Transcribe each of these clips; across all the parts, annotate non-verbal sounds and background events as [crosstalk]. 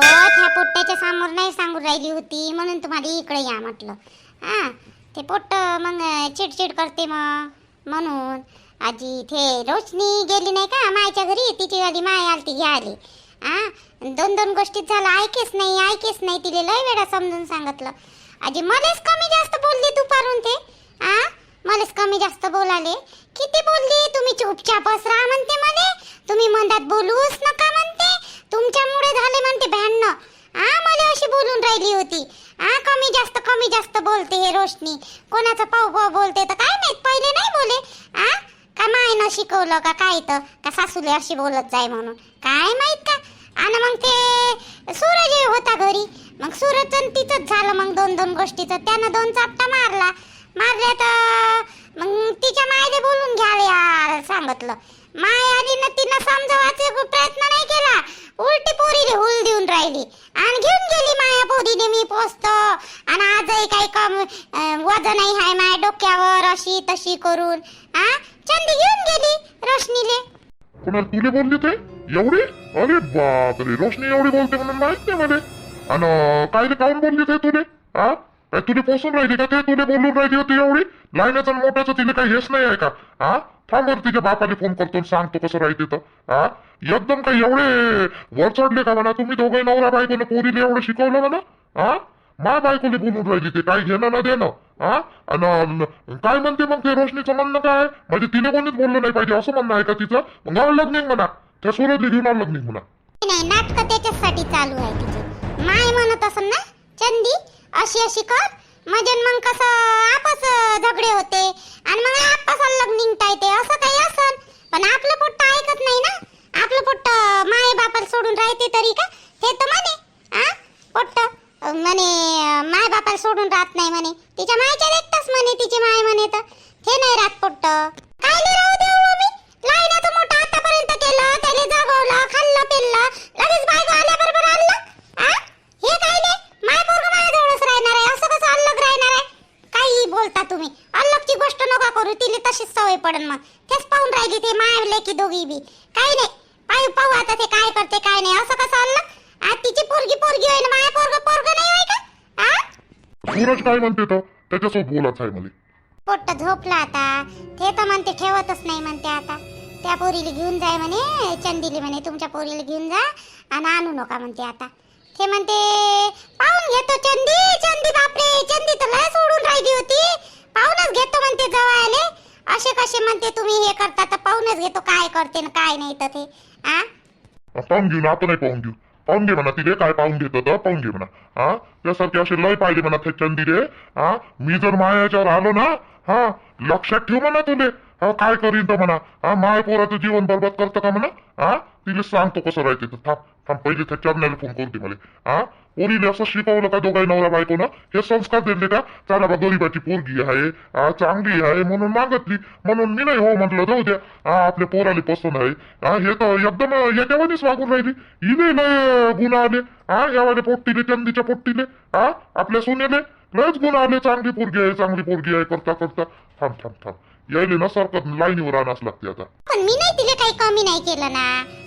त्या पोट्ट्याच्या समोर नाही सांगून राहिली होती म्हणून तुम्हाला इकडे या म्हटलं. हा ते पोट्ट मग चिडचिड करते मग म्हणून. आजी ते रोशनी गेली नाही का मायच्या घरी? तिची आली माय आली ती घ्यायली हा दोन दोन गोष्टीत झालं ऐकेच नाही ऐकेच नाही तिले लय वेळा समजून सांगितलं. आजी मलाच कमी जास्त बोलली दुपारून ते. आ मलाच कमी जास्त बोलाले. किती बोलली? तुम्ही चुपचापच राहा म्हणते मला. तुम्ही मंदात बोलूच नका तुमच्यामुळे झाले म्हणते भांडणं. आ मला अशी बोलून राहिली होती. आ कमी जास्त कमी जास्त बोलते हे रोशनी. कोणाचं पाव पाव बोलते तर काय माहीत पहिले नाही बोले. आ का मायनं शिकवलं का काय तर का सासूले अशी बोलत जाय म्हणून. काय माहीत का? आणि मग ते सूरज होता घरी. मग सूरज तिचंच झालं मग दोन दोन गोष्टीचं. त्यानं दोन चापटा मारला. मारल्या तर मग तिच्या मायले बोलून घ्यावे यार सांगितलं. माय आली ना तिनं समजवायचा प्रयत्न नाही केला. उलटी पोरीने हुल देऊन राहिली. आणि घेऊन गेली माया पोरीने मी पोचतो आणि आजही काही कम वजन नाही आहे माया डोक्यावर अशी तशी करून. आ? चंदी घेऊन गेली रोशनीले. कोणाला तुले बोलली ते? एवढी? अरे बापरे रोशनी एवढी बोलते म्हणून माहीत नाही मला. आणि काय रे काऊन बोलली ते तुले? आ? काय तुले पोसून राहिली का ते? तुले बोलून राहिली होती एवढी? लहानाचं आणि मोठ्याचं तिला काही हेच नाही आहे का? हा थांब बरं तिच्या बापाने फोन करतो सांगतो कसं राहते तर हा एकदम काही एवढे वर चढले का म्हणा? तुम्ही दोघे नवरा बायकोनं पोरीने एवढं शिकवलं म्हणा. हा मा बायकोले बोलून राहिली ते काय घेणं ना देणं. हा आणि काय म्हणते मग ते रोशनीचं म्हणणं काय? म्हणजे तिने कोणीच बोललं नाही पाहिजे असं म्हणणं आहे का तिचं? मग लग्न म्हणा. त्या सुरतली घेऊन अलग म्हणा. नाही नाटक त्याच्यासाठी चालू आहे तिचे. माय म्हणत असं ना चंदी? अशी अशी कर. म्हणजे मग कसं आपस झगडे होते. आणि मग आपस अलग निघता येते असं काही असन पण आपलं पोट्ट ऐकत नाही ना. आपलं पोट्ट माय बापाला सोडून राहते तरी का? हे तर म्हणे आ? पोट्ट म्हणे माय बापाला सोडून राहत नाही म्हणे. तिच्या मायच्या देखताच म्हणे तिची माय म्हणे तर. हे नाही राहत पोट्ट. काय नाही राहू दे हो मी लाईनाचं मोठं आतापर्यंत केलं त्याने जगवलं खाल्लं पिल्लं लगेच बायको आल्याबरोबर आणलं आ हे काय नाही माय पोरग माझ्याजवळच राहणार आहे असं कसं अलग राहणार आहे काही बोलता तुम्ही अलगची गोष्ट नका करू तिला तशीच सवय पडन मग तेच पाहून राहिली ते माय लेकी दोघी बी काही नाही पाहू पाहू आता ते काय करते काय नाही असं कसं अलग आ तिची पोरगी पोरगी होईन माय पोरग पोरग नाही होय का आ सूरज काय म्हणते तर? त्याच्यासोबत बोलाच आहे मला पोट्ट झोपला आता. ते तर म्हणते ठेवतच नाही म्हणते आता. त्या पोरीला घेऊन जाय म्हणे चंदीली म्हणे तुमच्या पोरीला घेऊन जा आणि आणू नका म्हणते आता. ते म्हणते पाहून घेतो चंदी चंदी बापरे चंदी तर लय सोडून राहिली होती. पाहूनच घेतो म्हणते जवळ असे कसे म्हणते तुम्ही हे करता तर पाहूनच घेतो काय करते न काय नाही तर ते. आ? पाहून घेऊ ना आता नाही पाहून घेऊ. पाहून घे म्हणा तिथे काय पाहून घेत तर पाहून घे म्हणा. हा? त्यासारखे असे लय पाहिजे म्हणा ते चंदीरे हा? मी जर मायाच्यावर आलो ना हा? लक्षात ठेव म्हणा तुले. हा काय करीन तर म्हणा? हा माय पोराचं जीवन बरबाद करतं का म्हणा? हा तिला सांगतो कसं राहते तर थांब थांब पहिले त्या चरण्याला फोन करते मला. हा पोरीने असं शिकवलं का दोघाई नवरा बायकोनं? हे संस्कार दिले का? चला बा गरीबाची पोरगी आहे हा चांगली आहे म्हणून मागतली. म्हणून मी नाही हो म्हटलं जाऊ द्या. हा आपल्या पोराले पसंत आहे. हा हे तर एकदम याच्यावानीच वागून राहिली. हिने लय गुन्हा आले हा यावाले पोट्टीले चंदीच्या पोट्टीले. हा आपल्या सोन्याले लयच गुण आले चांगली पोरगी आहे चांगली पोरगी आहे करता करता. थांब थांब थांब. यायले ना सारखं लाईनीवर आणाच लागते आता. पण मी नाही तिला काही कमी नाही केलं ना.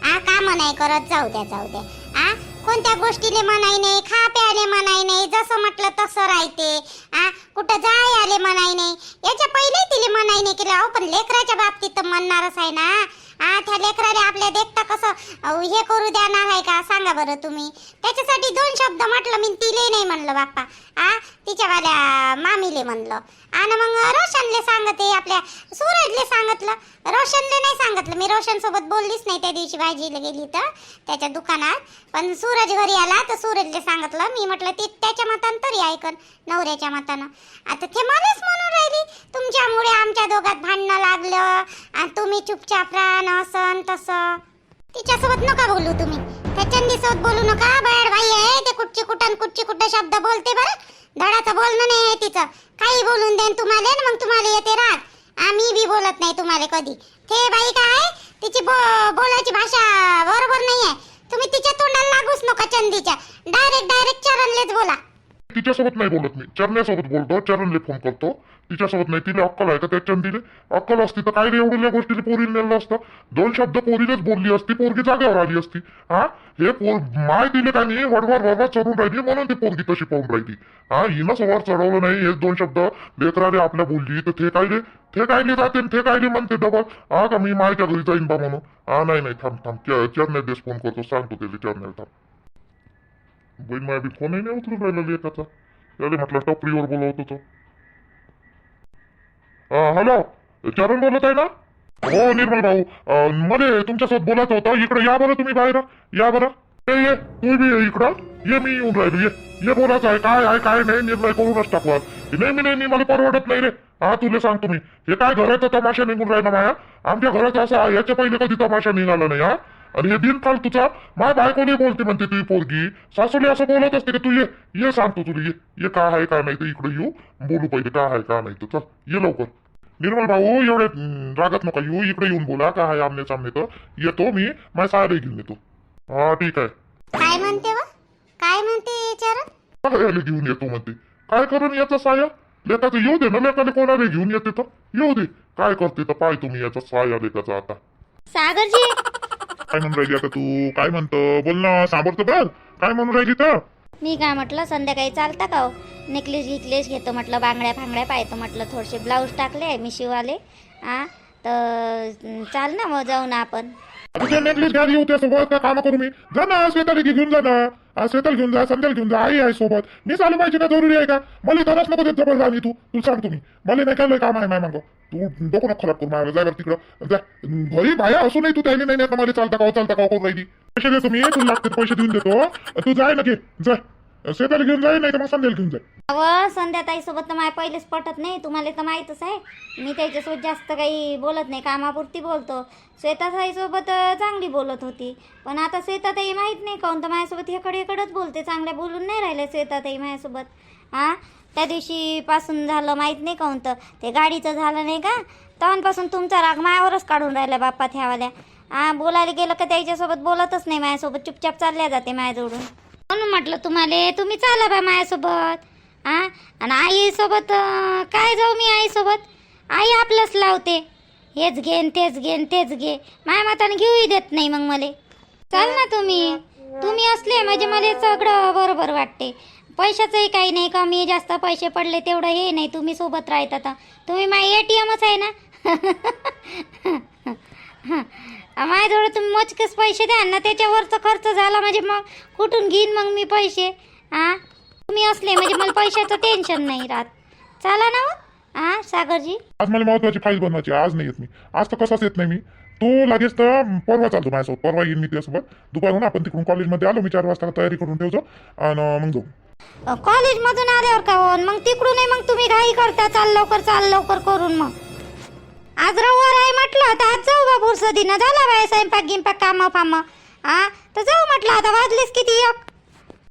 आ काम नाही करत जाऊ द्या जाऊ द्या. आ कोणत्या गोष्टीले मनाई नाही खा प्याले मनाई नाही जसं म्हटलं तसं राहते. आ कुठं जाय आले मनाई नाही. याच्या पहिले तिले मनाई नाही केलं. अहो पण लेकराच्या बाबतीत तर म्हणणारच आहे ना. आ त्या लेकराला आपल्या देखता कसं अहो, हे करू द्या ना आहे का? सांगा बरं तुम्ही. त्याच्यासाठी दोन शब्द म्हटलं मी तिले नाही म्हणलं बाप्पा. आ तिच्यावाल्या मामीले म्हणलं. आणि मग रोशनले सांगते आपल्या सूरजले सांगितलं. रोशनले नाही सांगितलं. मी रोशन सोबत बोललीच नाही त्या दिवशी भाजीला गेली तर त्याच्या दुकानात. पण सूरज घरी आला तर सूरजले सांगितलं. मी म्हटलं ती त्याच्या मतानं तरी ऐकन नवऱ्याच्या मतानं. आता ते मलाच म्हणून राहिली. तुमच्यामुळे आमच्या दोघात भांडणं लागलं. आणि तुम्ही चुपचाप राहणं असन असं तसं. तिच्यासोबत नका बोलू तुम्ही. त्या चंदीसोबत बोलू नका. बाहेर बाई आहे ते कुठची कुठं कुठची कुठं शब्द बोलते बरं. धडाचं बोलणं नाही आहे तिचं. काही बोलून देन तुम्हाला मग तुम्हाला येते राग. आम्ही बी बोलत नाही तुम्हाला कधी. ते बाई काय तिची बो बोलायची भाषा बरोबर नाही आहे तुम्ही तिच्या तोंडाला लागूच नका चंदीच्या. डायरेक्ट डायरेक्ट चरणलेच बोला. तिच्यासोबत नाही बोलत मी. चरण्यासोबत बोलतो चरणले फोन करतो. तिच्यासोबत नाही तिला अक्कल आहे का त्या दिले अक्कल असती तर काय एवढ्या गोष्टीला पोरीला नेलं असतं? दोन शब्द पोरीलाच बोलली असती पोरगी जागेवर आली असती. हा? हे पोर माय दिले का नाही? वडवार वडवार चढून राहिली म्हणून ती पोरगी तशी पाहून राहिली. हा हिनं सवार चढवलं नाही हे दोन शब्द. लेकराले आपल्या बोलली तर ते कायले ते कायले जाते आणि ते कायले म्हणते डबल? हा का मी मायच्या घरी जाईन बा म्हणून? हा नाही नाही थांब थांब. चरण्यात देश फोन करतो सांगतो त्याला चरण्याला थांब. बहीण माझ्या बी फोनही नाही उचलून राहिला लेखाचा त्याला म्हटलं टपरीवर बोलवत होतो. हॅलो चरण बोलत आहे ना? हो निर्मल भाऊ. अं, मध्ये तुमच्यासोबत बोलायचं होतं. इकडे या बरं तुम्ही बाहेर. या बरं. ये ये तू बी ये इकडं. ये मी येऊन राहिलो. ये ये बोलायचं आहे. काय आहे काय नाही निर्णय करूनच टाकू आज. नेहमी नेहमी मला परवडत नाही रे. हा तुला सांगतो मी हे काय घराचा तमाशा निघून राहिला माया? आमच्या घराचा असा याच्या पहिले कधी तमाशा निघाला नाही हा? आणि हे दिन काल तुझा. माय बायकोने बोलते म्हणते तुझी पोरगी. सासूले असं बोलत असते का तू ये ये सांगतो तुला ये ये काय आहे काय नाही तर इकडे येऊ. बोलू पहिले काय आहे काय नाही तर चल ये लवकर. निर्मल भाऊ एवढे रागात नका येऊ. इकडे येऊन बोला काय आहे आमने सामने तर. येतो मी माझ्या सारे घेऊन येतो. हा ठीक आहे. काय म्हणते काय म्हणते घेऊन येतो म्हणते? काय करून याचा साया? लेखाचं येऊ दे ना लेखाले कोणाला घेऊन येते तर? येऊ दे. काय करते तर पाय तुम्ही याचा साया लेखाचा आता. सागरजी काय म्हणून राहिली आता तू? काय म्हणतो? बोल ना सांभाळतो बोल काय म्हणून राहिली तर? मी काय म्हटलं संध्याकाळी चालता का हो? नेकलेस गिकलेस घेतो म्हटलं बांगड्या फांगड्या पाहतो म्हटलं थोडेसे ब्लाऊज टाकले मी शिवाले. आ तर चाल ना मग जाऊ ना आपण. आता ते घ्यायला येऊ का काम करू मी. जा ना श्वेताली घेऊन जा ना. आज श्वेताला घेऊन जा संध्याला घेऊन जा आई आहे सोबत. मी चालू पाहिजे ना जरुरी आहे का? मला तरच नको देत जबरदस्त तू. तू सांग तुम्ही. मला नाही काय लय काम आहे माय मागं. तू डोकं नको खराब करू माझ्या जायवर तिकडं. जा. घरी बाया असूनही तू त्याने नाही नाही का मला चालता का चालता का करून राहिली. पैसे देतो मी तुला लागते पैसे देऊन देतो. तू जाय ना घे. जाय श्वेताला घेऊन जाय नाही तर मग संध्याला घेऊन जाय अव संध्याताई सोबत तर माझ्या पहिलेच पटत नाही. तुम्हाला तर माहीतच आहे. मी त्याच्यासोबत जास्त काही बोलत नाही. कामापुरती बोलतो. श्वेताताईसोबत चांगली बोलत होती. पण आता श्वेताताई माहीत नाही काऊन तर माझ्यासोबत इकडे इकडंच बोलते. चांगल्या बोलून नाही राहिले श्वेताताई माझ्यासोबत. हां त्या दिवशी पासून झालं माहीत नाही काऊन तर. ते गाडीचं झालं नाही का? तेव्हापासून तुमचा राग मायावरच काढून राहिला बाप्पा ह्यावाल्या हां बोलायला गेलं का त्याच्यासोबत बोलतच नाही. माझ्यासोबत चुपचाप चालल्या जाते माझ्याजवळून. म्हणून म्हटलं तुम्हाला तुम्ही चाला बा माझ्यासोबत हा आणि आईसोबत काय जाऊ मी आईसोबत? आई आपलंच लावते. हेच घेन तेच घेन तेच घे. माया माताने घेऊही देत नाही मग मला. चाल ना तुम्ही. तुम्ही असले म्हणजे मला सगळं बरोबर वाटते. पैशाचंही काही नाही कमी जास्त पैसे पडले तेवढं हे नाही तुम्ही सोबत राहता तुम्ही माय ए टी एमच आहे ना? [laughs] माझ्याजवळ तुम्ही मोजकेच पैसे द्या ना त्याच्यावरचा खर्च झाला म्हणजे मग कुठून घेईन मग मी पैसे? हा तुम्ही असले म्हणजे मला पैशाचं टेन्शन नाही राहत. चला ना मग हा सागरजी? आज मला महत्वाची फाईल बनवायची आज नाही येत मी. आज तर कसाच येत नाही मी? तू लागेच तर परवा चालतो माझ्यासोबत परवा येईन मी तुझ्यासोबत दुपारून आपण तिकडून कॉलेजमध्ये आलो मी चार वाजता तयारी करून ठेवतो आणि मग जाऊ. कॉलेजमधून आल्यावर का मग तिकडूनही मग तुम्ही घाई करता चाल लवकर चाल लवकर करून मग. आज रविवार आहे म्हटलं तर आज जाऊ बाबूर सदीनं झाला बाय स्वयंपाक गिंपाक काम फाम. हा तर जाऊ म्हटलं आता वाजलेच किती एक.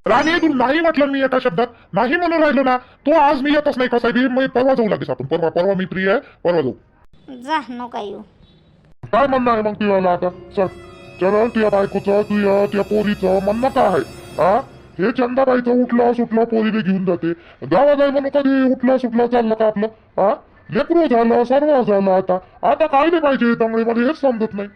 राणी तू नाही म्हटलं मी एका शब्दात. नाही म्हणून राहिलो ना. तू आज मी येतच नाही कसा बी. मी परवा जाऊ लागेल आपण परवा परवा मी फ्री आहे परवा जाऊ. जा नका येऊ. काय म्हणणं आहे मग तुला आता? चल. चल तुझ्या बायकोचं तुझ्या त्या पोरीचं म्हणणं काय आहे? हा हे चंदाबाईचं उठलं सुटलं पोरीने घेऊन जाते. गावा जाय म्हणून कधी उठलं सुटलं चाललं का आपलं? हा लेकरू झालं सर्व झालं आता. आता काय नाही पाहिजे त्यामुळे मला हेच समजत नाही.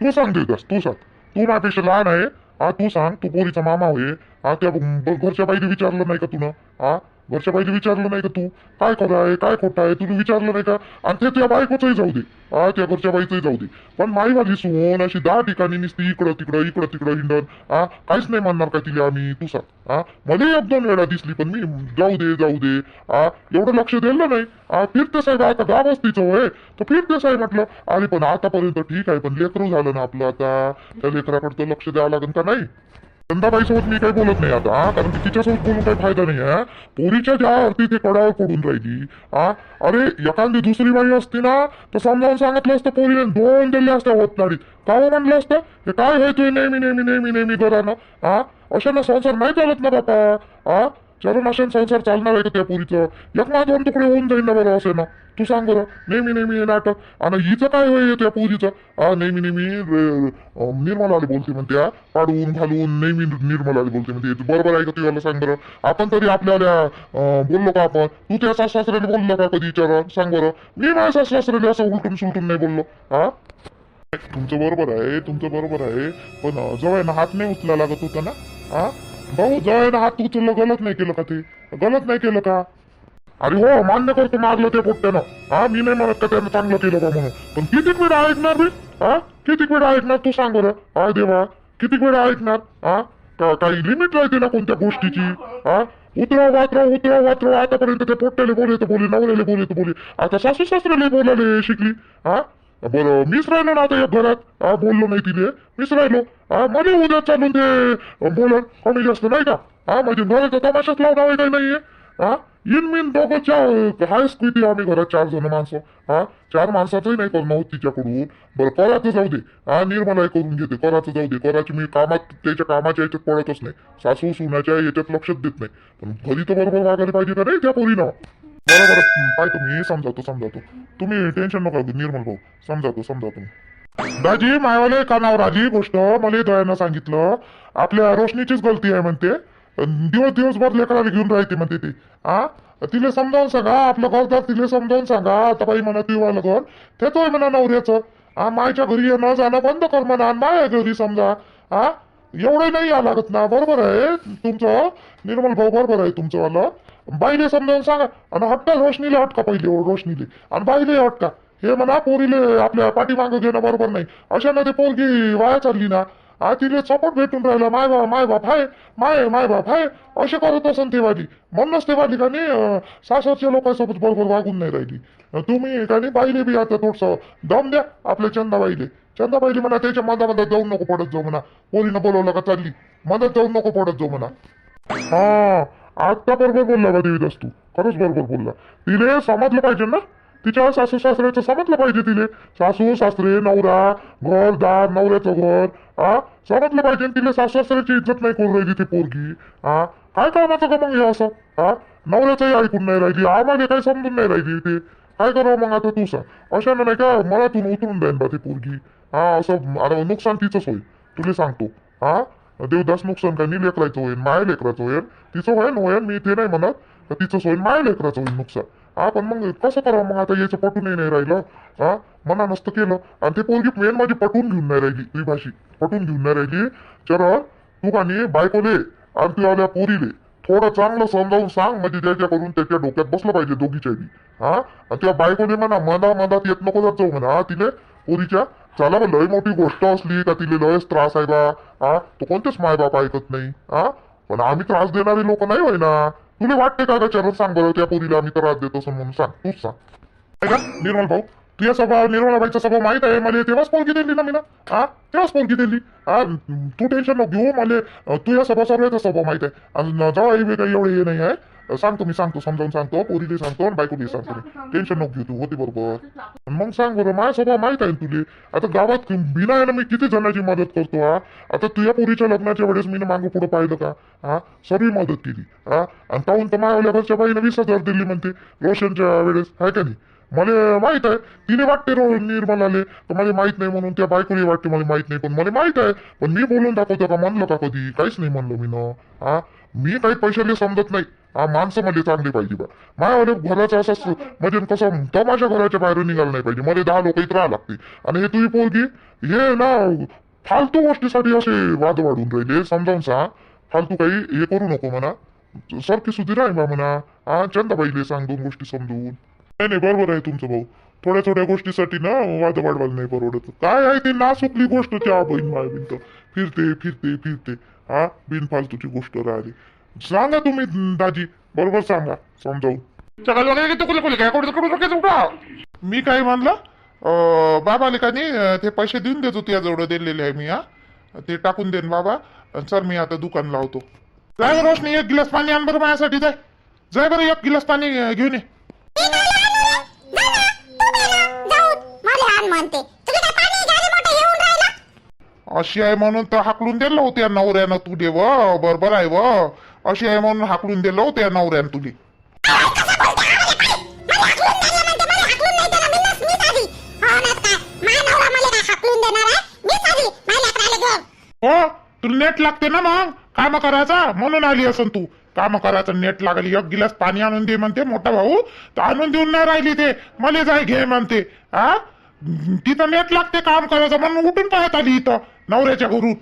तू सांग देवदास तू सांग. तू माझ्यापेक्षा लहान आहे. हा तू सांग तू पोरीचा मामा होय हा त्या घरच्या बाईने विचारलं नाही का तुला? हा? घरच्या बाईने विचारलं नाही का तू? काय खरं आहे? काय खोटं आहे? तुला विचारलं नाही का? आणि ते त्या बायकोचंही जाऊ दे. हा त्या घरच्या बाईचंही जाऊ दे. पण माई माझी सोन अशी दहा ठिकाणी निसती इकडं तिकडं इकडं तिकडं हिंडन हा काहीच नाही म्हणणार का तिला आम्ही? तू सांग. हा मला एक दोन वेळा दिसली पण मी जाऊ दे जाऊ दे. हा एवढं लक्ष दिलं नाही. हा फिरते साहेब आता गाव असतीचं होय. तर फिरते साहेब म्हटलं अरे पण आतापर्यंत ठीक आहे पण लेकरू झालं ना आपलं आता. त्या लेकराकडचं लक्ष द्यावं लागेल का नाही? चंदाबाई सोबत मी काही बोलत नाही आता कारण की तिच्यासोबत बोलून काही फायदा नाही आहे पोरीच्या ज्या अर्थी ते कडावर पडून राहिली हा? अरे एखादी दुसरी बाई असती ना तर समजावून सांगितलं असतं पोरीने दोन दिल्या असत्या होत नाही का हो म्हणलं असतं? हे काय होय नेहमी नेहमी नेहमी नेहमी घरानं हा? अशानं संसार नाही चालत ना बापा हा? चरण असेल संसार चालणार आहे का त्या पुरीचं? एक ना दोन तुकडे होऊन जाईल ना बरं असं ना. तू सांग बरं नेहमी नेहमी हे नाटक. आणि हिचं काय होय त्या पुरीचं? हा नेहमी नेहमी र- निर्मलाला बोलते म्हणते हा पाडून घालून नेहमी निर्मलाला बोलते म्हणते. बरोबर आहे का तुला सांग बरं? आपण तरी आपल्याला बोललो का आपण? तू त्या सासऱ्याला बोललो का कधी चरण सांग बरं. मी माझ्या सासऱ्याला असं उलटून सुलटून नाही बोललो हा तुमचं बरोबर आहे तुमचं बरोबर आहे पण अं, जवळ हात नाही उचला लागत होता ना हा भाऊ जवळ हात उचललं गलत नाही केलं का ते? गलत नाही केलं का? अरे हो मान्य करतो मारलं ते पोट्ट्यानं. हा मी नाही म्हणत का त्यानं चांगलं केलं का म्हणून. पण किती वेळ ऐकणार मी? हा? किती वेळ ऐकणार तू सांग बरं? हा देवा. किती वेळ ऐकणार? हा? का- काही लिमिट राहते ना कोणत्या गोष्टीची? हा? उतरा वातराव उतरा वातराव आतापर्यंत ते पोट्ट्याला बोले तर बोले नवऱ्याला बोले तर बोले आता सासू सासऱ्याला बोलायला शिकली. हा? बरं मीच राहिलो ना आता एक घरात? हा बोललो नाही तिने मीच राहिलो हा मध्ये उद्या चालून ते बोलन कमी जास्त नाही का? हा म्हणजे घराचा तमाशाच लावणार आहे काही नाहीये. हा इन मिन दोघं चार हायच किती आम्ही घरात चार जण माणसं. हा चार माणसाचंही नाही करणं होत तिच्याकडून. बरं करायचं जाऊ दे. हा निर्मलाही करून घेते. करायचं जाऊ दे. करायची मी कामात त्याच्या कामाच्या याच्यात पडतच नाही. सासू सुनाच्या याच्यात लक्षच देत नाही. पण घरी तर बरोबर वागायला पाहिजे का नाही त्या पोरीनं? बरोबर. पाय तुम्ही समजावतो समजावतो. तुम्ही टेन्शन नका घेऊ निर्मल भाऊ. समजावतो समजावतो मी. दाजी मायवाले कानावर आली गोष्ट. मला दयानं सांगितलं. आपल्या रोशनीचीच गलती आहे म्हणते. दिवस दिवसभर लेकराला घेऊन राहते म्हणते ती. हा तिला समजावून सांगा. आपलं घरदार तिला समजावून सांगा. आता बाई म्हणा ती वाला घर. त्याच आहे म्हणा नवऱ्याचं. हा मायच्या घरी येणं जाणं बंद कर म्हणा. माया घरी समजा. हा एवढं नाही या लागत ना. बरोबर आहे. तुमचं निर्मल भाऊ बरोबर आहे तुमचं वालं. बाईले समजावून सांगा. आणि हटका रोशनीला हटका पहिले रोशनीले. आणि बाईले हटका. हे म्हणा पोरीले आपल्या पाठीमागं घेणं बरोबर नाही. अशानं ते पोरगी वाया चालली ना आ तिले सपोर्ट भेटून राहिला माय बा माय बाप हाय माय माय बाप हाय. असे करत असन ते वाली. म्हणूनच ते वाली का नाही सासरच्या लोकांसोबत बरोबर वागून नाही राहिली. तुम्ही का नाही बाईले बी आता थोडस दम द्या आपल्या चंदाबाईले. चंदाबाईले म्हणा त्याच्या मधामध्ये जाऊन नको पडत जाऊ म्हणा. पोरीनं बोलवलं का चालली मधात जाऊन नको पडत जाऊ म्हणा. हा आता बरोबर बोलला बा देवीदास तू. खरंच बरोबर बोलला. तिले समजलं पाहिजे ना? तिच्या सासू सासऱ्याचं समजलं पाहिजे तिले. सासू सासरे नवरा घर दार नवऱ्याचं घर. हा समजलं पाहिजे तिला तिले सासू सासऱ्याची इज्जत नाही करून राहिली ती पोरगी. हा काय कामाचं का मग हे असं? हा नवऱ्याचंही ऐकून नाही राहिली. आम्हाला काही समजून नाही राहिली ते. काय करावं मग आता तू सांग. अशानं नाही का मला तू उतरून जाईन बा ती पोरगी. हा असं आता नुकसान तिचंच होईल. तुला सांगतो. हा देवदास नुकसान काय? नी लेकरायचं होईल माया लेकराचं होईल तिचं होईल होईल मी ते नाही म्हणत. तर होईल माया लेकराचं होईल नुकसान. हा पण मग कसं करावं मग आता याचं पटून नाही राहिलं? हा? मना नसतं केलं. आणि ते पोरगी मेन माझी पटून घेऊन नाही राहिली तुझी भाषी. पटवून घेऊन नाही राहिली. चरण तू का नाही? बायकोले. आणि तू आल्या पोरीले. थोडं चांगलं समजावून सांग म्हणजे त्याच्याकडून त्याच्या डोक्यात बसलं पाहिजे दोघीच्या बी. हा? आणि त्या बायकोने म्हणा मधा मधात येत नको जात जाऊ म्हणा. हा पोरीच्या? चला बा लय मोठी गोष्ट असली का तिले लयच त्रास आहे बा. हा? तो कोणतेच मायबाप ऐकत नाही. हा? पण आम्ही त्रास देणारे लोक नाही होय ना तुला वाटते का ग सांग बरं? त्या पोरीला आम्ही त्रास देतो असं म्हणून सांग. तूच सांग. का निर्मल भाऊ तुझ्या स्वभाव निर्मलाबाईचा स्वभाव माहीत आहे? मला तेव्हाच पोरगी दिली ना मी ना हा? तेव्हाच पोरगी दिली? हा तू टेन्शन नको घेऊ मला तुझ्या स्वभाव सर्वांचा स्वभाव माहीत आहे. आणि जेव्हा काही एवढे हे नाही आहे. सांगतो मी सांगतो समजावून सांगतो. पोरीले सांगतो आणि बायकोले सांगतो. टेन्शन नको घेऊ तू होती बरोबर. मग सांग बरं माझा स्वभाव माहीत आहे तुले? आता गावात बिना यानं मी किती जणांची मदत करतो हा? आता तुझ्या पोरीच्या लग्नाच्या वेळेस मी मागं पुढे पाहिलं का? हा? सर्व मदत केली हा? आणि पाहून तर माझ्या घरच्या बाईनं वीस हजार दिली म्हणते रोशनच्या वेळेस आहे का नाही? मला माहीत आहे तिने वाटते रो निर्मलाले तर मला माहीत नाही म्हणून त्या बायकोने वाटते मला माहीत नाही पण मला माहीत आहे. पण मी बोलून दाखवतो का म्हणलं का कधी? काहीच नाही म्हणलं मी न हा? मी काही पैशाले समजत नाही. हा माणसं मला चांगली पाहिजे बा. माझ्यावाले घराचं असं म्हणजे कसं तर माझ्या घराच्या बाहेर निघाला नाही पाहिजे. मला दहा लोक इथं राहा लागते. आणि हे तुझी पोरगी हे ना फालतू गोष्टीसाठी असे वाद वाढून राहिले. समजावून सांग. फालतू काही हे करू नको म्हणा. सारखी सुधी राही बा म्हणा. हा चंदाबाईले सांग दोन गोष्टी समजून नाही नाही बरोबर आहे तुमचं भाऊ. थोड्या थोड्या गोष्टीसाठी ना वाद वाढवायला नाही परवडत. काय आहे ते ना चुकली गोष्ट त्या बहीण माय बिनत फिरते फिरते फिरते. हा बिनफालतूची गोष्ट राहिली. सांगा तुम्ही दाजी. बरोबर सांगा समजावून. मी काय म्हणलं बाबाले का नाही ते पैसे देऊन देतो तुझ्याजवळ दिलेले आहे मी हा. ते टाकून देन बाबा. सर मी आता दुकान लावतो. जाय बरं रोशनी एक गिलास पाणी आण बरं माझ्यासाठी जाय. जाय बरं एक गिलास पाणी घेऊन ये. राहिला? अशी आहे म्हणून तर हाकलून दिलं होत्या नवऱ्यानं तू दे व. बरोबर आहे व. अशी आहे म्हणून हाकलून दिलं त्या नवऱ्यान तुली. हो तुला नेट लागते ना मग? काम करायचा? म्हणून आली असन तू. काम करायचं नेट लागली. एक गिलास पाणी आणून दे म्हणते मोठा भाऊ. तर आणून देऊन नाही राहिली ते. मला जाय घे म्हणते. हा? तिथं नेट लागते काम करायचं म्हणून उठून पाहत आली इथं नवऱ्याच्या घरून.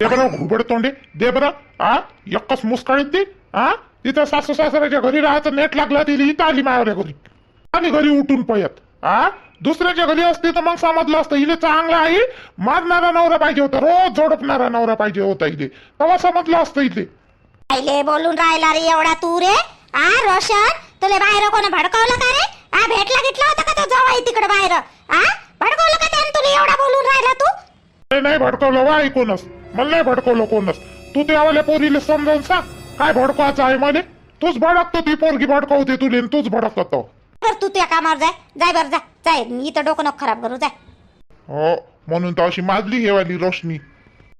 दे बरं घुबड तोंडे. दे बरं. हा एकच मुसकाळीत दे हा तिथं सासू सासऱ्याच्या घरी राहायचं नेट लागला तिला इथं आली मायावऱ्या घरी. आली घरी उठून पयत. हा दुसऱ्याच्या घरी असते तर मग समजलं असतं इले चांगला आहे. मारणारा नवरा पाहिजे होता रोज झोडपणारा नवरा पाहिजे होता इथे तेव्हा समजलं असतं इथे पहिले बोलून राहिला रे एवढा तू रे. आ रोशन तुला बाहेर कोणी भडकवलं का रे? आ भेटला घेतला होता का तो जवाई तिकडे बाहेर? आ भडकवलं का त्याने तुला एवढा बोलून राहिला तू? ते नाही भडकवलं वा कोणच मला नाही भडकवलं कोणच. तू त्यावाल्या पोरीला समजावून सांग काय भडकवायचं आहे मला? तूच भडकतो ती पोरगी भडकवते तुले आणि तूच भडकतो बर तू त्या कामावर जाय. जाय बर जा. जाय इथं डोकं नको खराब करू जाय. हो म्हणून तर अशी माजली हेवाली रोशनी.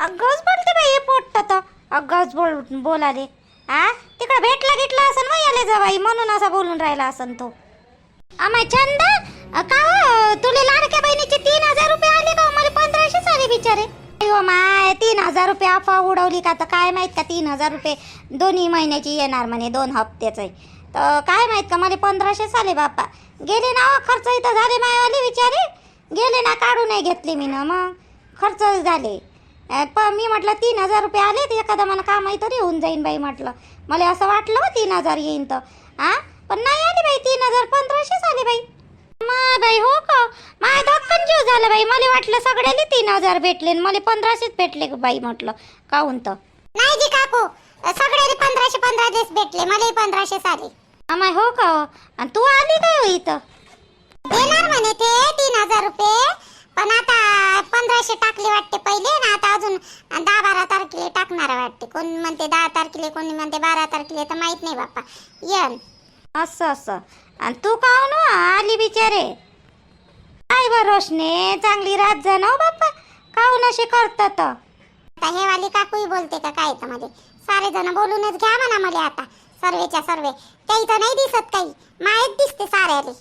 अगच बोलते बाई हे पोट्ट तर. अगच बोल बोलाले. आ? तिकडे भेटला गिटला असन मग याले जवाई म्हणून असा बोलून राहिला असन तो. आम्हा छंद? का हो? तुले लाडक्या बहिणीचे तीन हजार रुपये आले का हो? मला पंधराशेच आले बिचारे. हो माय तीन हजार रुपये अफवा उडवली का? तर काय माहीत का तीन हजार रुपये दोन्ही महिन्याची येणार म्हणे दोन हप्त्याचं तर काय माहीत का? मला पंधराशेच आले बाप्पा. गेले ना हो, खर्च इथं झाले माय आले बिचारे. गेले ना काढू नाही घेतले मी ना मग. खर्च झाले. अ, प मी म्हटलं तीन हजार रुपये आले तर एखादा मला कामाई तरी होऊन जाईन बाई म्हटलं. मला असं वाटलं हो तीन हजार येईन तर. आ? पण नाही आले बाई तीन हजार पंधराशेच आले बाई. माय बाई हो का? माय धक्कन जीव झालं बाई. मला वाटलं सगळ्याला तीन हजार भेटले मला पंधराशेच भेटले बाई म्हटलं. काहून तर? नाही जी काकू सगळ्याला पंधराशे पंधरा दिवस भेटले मला पंधराशेच आले. अमाय हो का? आणि तू आली काय हो इथं? देणार म्हणे ते तीन हजार रुपये. पण आता पंधराशे टाकले वाटते पहिले ना आता अजून दहा बारा तारखेला टाकणार वाटते. कोण म्हणते दहा तारखेला कोणी म्हणते बारा तारखेला तर माहीत नाही बाप्पा. येन. असं असं. आणि तू काहून हो? आली बिचारे? काय बर रोशने चांगली रात जा ना हो बाप्पा काहून असे करतात आता हे वाली काकूही बोलते का काय तर मध्ये. सारे जण बोलूनच घ्या म्हणा मला आता. सर्वेच्या सर्वे. काही तर नाही दिसत काही. माहीत दिसते साऱ्याले.